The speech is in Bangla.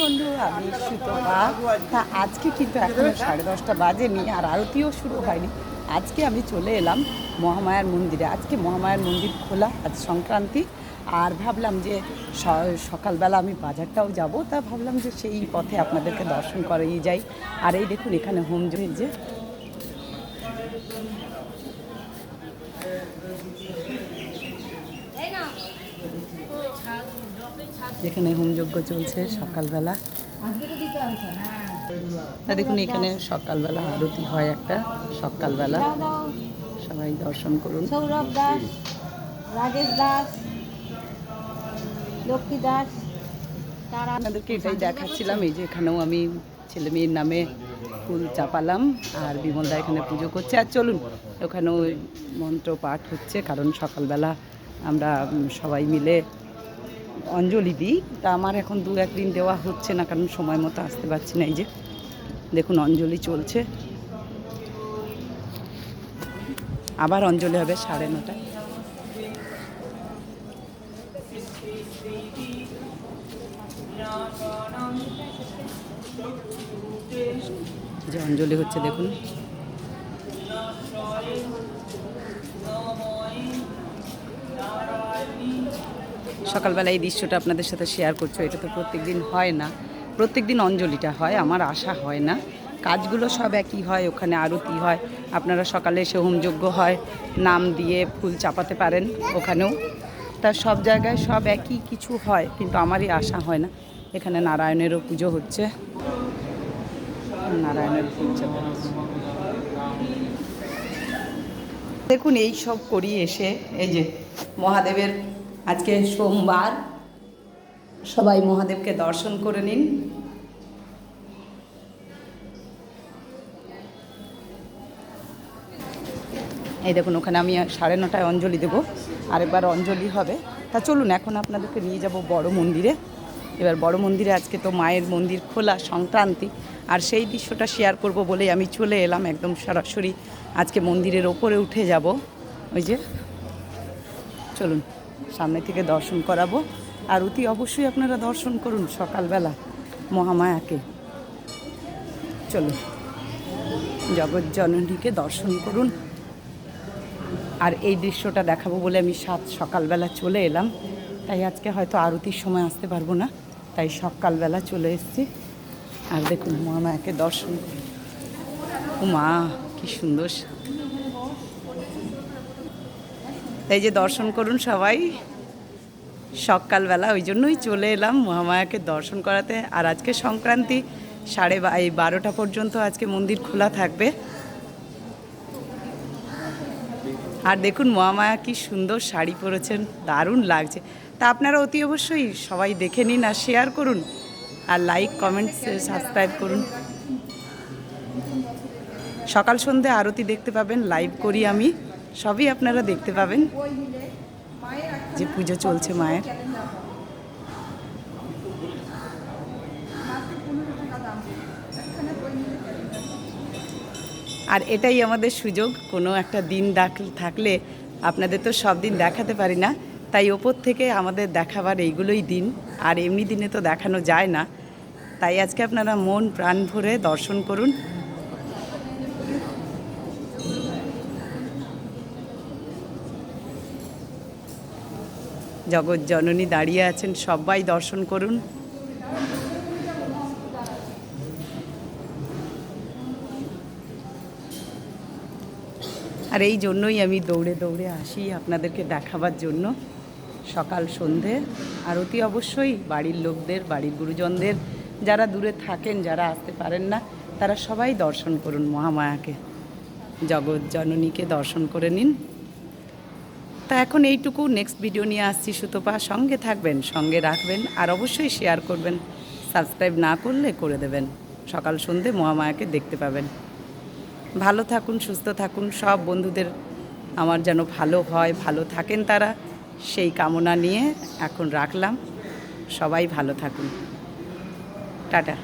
বন্ধু, আমি সুতপা। তা আজকে কিন্তু এখন সাড়ে দশটা বাজেনি আর আরতিও শুরু হয়নি। আজকে আমি চলে এলাম মহামায়ার মন্দিরে। আজকে মহামায়ার মন্দির খোলা আজ সংক্রান্তি। আর ভাবলাম যে সকালবেলা আমি বাজারটাও যাব। তা ভাবলাম যে সেই পথে আপনাদেরকে দর্শন করেই যাই। আর এই দেখুন, এখানে হোম যে যেখানে হোমযজ্ঞ চলছে সকালবেলা। দেখুন এখানে সকালবেলা আরতি হয় একটা সকালবেলা। সবাই দর্শন করুন। সৌরভ দাস রাজেশ দাস লক্ষ্মী দাস তারা আপনাদেরকে এটাই দেখাচ্ছিলাম এই যে এখানেও আমি ছেলে মেয়ের নামে ফুল চাপালাম আর বিমলদা এখানে পুজো করছে। আর চলুন ওখানেও মন্ত্র পাঠ হচ্ছে কারণ সকালবেলা আমরা সবাই মিলে অঞ্জলি দিই, তা আমার এখন দু একদিন দেওয়া হচ্ছে না, কারণ সময় মতো আসতে পারছি না এই যে। দেখুন, অঞ্জলি চলছে। আবার অঞ্জলি হবে সাড়ে নটায়। যে অঞ্জলি হচ্ছে, দেখুন। সকালবেলা এই দৃশ্যটা আপনাদের সাথে শেয়ার করছ, এটা তো প্রত্যেক দিন হয় না। প্রত্যেক দিন অঞ্জলিটা হয়, আমার আশা হয় না। কাজগুলো সব একই হয়, ওখানে আরতি হয়, আপনারা সকালে এসে হোমযজ্ঞ হয়, নাম দিয়ে ফুল চাপাতে পারেন ওখানেও। তা সব জায়গায় সব একই কিছু হয়, কিন্তু আমারই আশা হয় না। এখানে নারায়ণেরও পুজো হচ্ছে। নারায়ণের ফুল হচ্ছে। দেখুন, এই সব করি এসে, এই যে মহাদেবের আজকে সোমবার। সবাই মহাদেবকে দর্শন করে নিন। এই দেখুন, ওখানে আমি সাড়ে নটায় অঞ্জলি দেবো। আরেকবার অঞ্জলি হবে। তা চলুন, এখন আপনাদেরকে নিয়ে যাব বড় মন্দিরে। এবার বড় মন্দিরে আজকে তো মায়ের মন্দির খোলা সংক্রান্তি। আর সেই দৃশ্যটা শেয়ার করব বলেই আমি চলে এলাম একদম সরাসরি। আজকে মন্দিরের ওপরে উঠে যাব। ওই যে, চলুন। সামনে থেকে দর্শন করাবো। আর অতি অবশ্যই আপনারা দর্শন করুন সকালবেলা মহামায়াকে। চলুন জগৎ জননীকে দর্শন করুন। আর এই দৃশ্যটা দেখাবো বলে আমি সাত সকালবেলা চলে এলাম। তাই আজকে হয়তো আরতির সময় আসতে পারব না, তাই সকালবেলা চলে এসেছি। আর দেখুন মহামায়াকে দর্শন করুন মা কি সুন্দর এই যে দর্শন করুন সবাই। সকালবেলা ওই জন্যই চলে এলাম মহামায়াকে দর্শন করাতে। আর আজকে সংক্রান্তি সাড়ে এই বারোটা পর্যন্ত আজকে মন্দির খোলা থাকবে। আর দেখুন মহামায়া কি সুন্দর শাড়ি পরেছেন, দারুণ লাগছে। তা আপনারা অতি অবশ্যই সবাই দেখে নিন আর শেয়ার করুন। আর লাইক কমেন্ট সাবস্ক্রাইব করুন। সকাল সন্ধে আরতি দেখতে পাবেন লাইভ করি আমি। সবই আপনারা দেখতে পাবেন যে পুজো চলছে মায়ের। আর এটাই আমাদের সুযোগ, কোনো একটা দিন দাখ- থাকলে আপনাদের তো সব দিন দেখাতে পারি না, তাই ওপর থেকে আমাদের দেখাবার এইগুলোই দিন, আর এমনি দিনে তো দেখানো যায় না। তাই আজকে আপনারা মন প্রাণ ভরে দর্শন করুন জগৎ জননী দাঁড়িয়ে আছেন, সবাই দর্শন করুন। আর এই জন্যই আমি দৌড়ে দৌড়ে আসি আপনাদেরকে দেখাবার জন্য সকাল সন্ধে। আর অতি অবশ্যই বাড়ির লোকদের, বাড়ির গুরুজনদের, যারা দূরে থাকেন, যারা আসতে পারেন না, তারা সবাই দর্শন করুন মহামায়াকে। জগৎ জননীকে দর্শন করে নিন। তা এখন এইটুকু। নেক্সট ভিডিও নিয়ে আসছি সুতপা। সঙ্গে থাকবেন, সঙ্গে রাখবেন, আর অবশ্যই শেয়ার করবেন। সাবস্ক্রাইব না করলে করে দেবেন। সকাল সন্ধে মহামায়াকে দেখতে পাবেন। ভালো থাকুন, সুস্থ থাকুন। সব বন্ধুদের আমার যেন ভালো হয়, ভালো থাকেন তারা। সেই কামনা নিয়ে এখন রাখলাম। সবাই ভালো থাকুন। টাটা।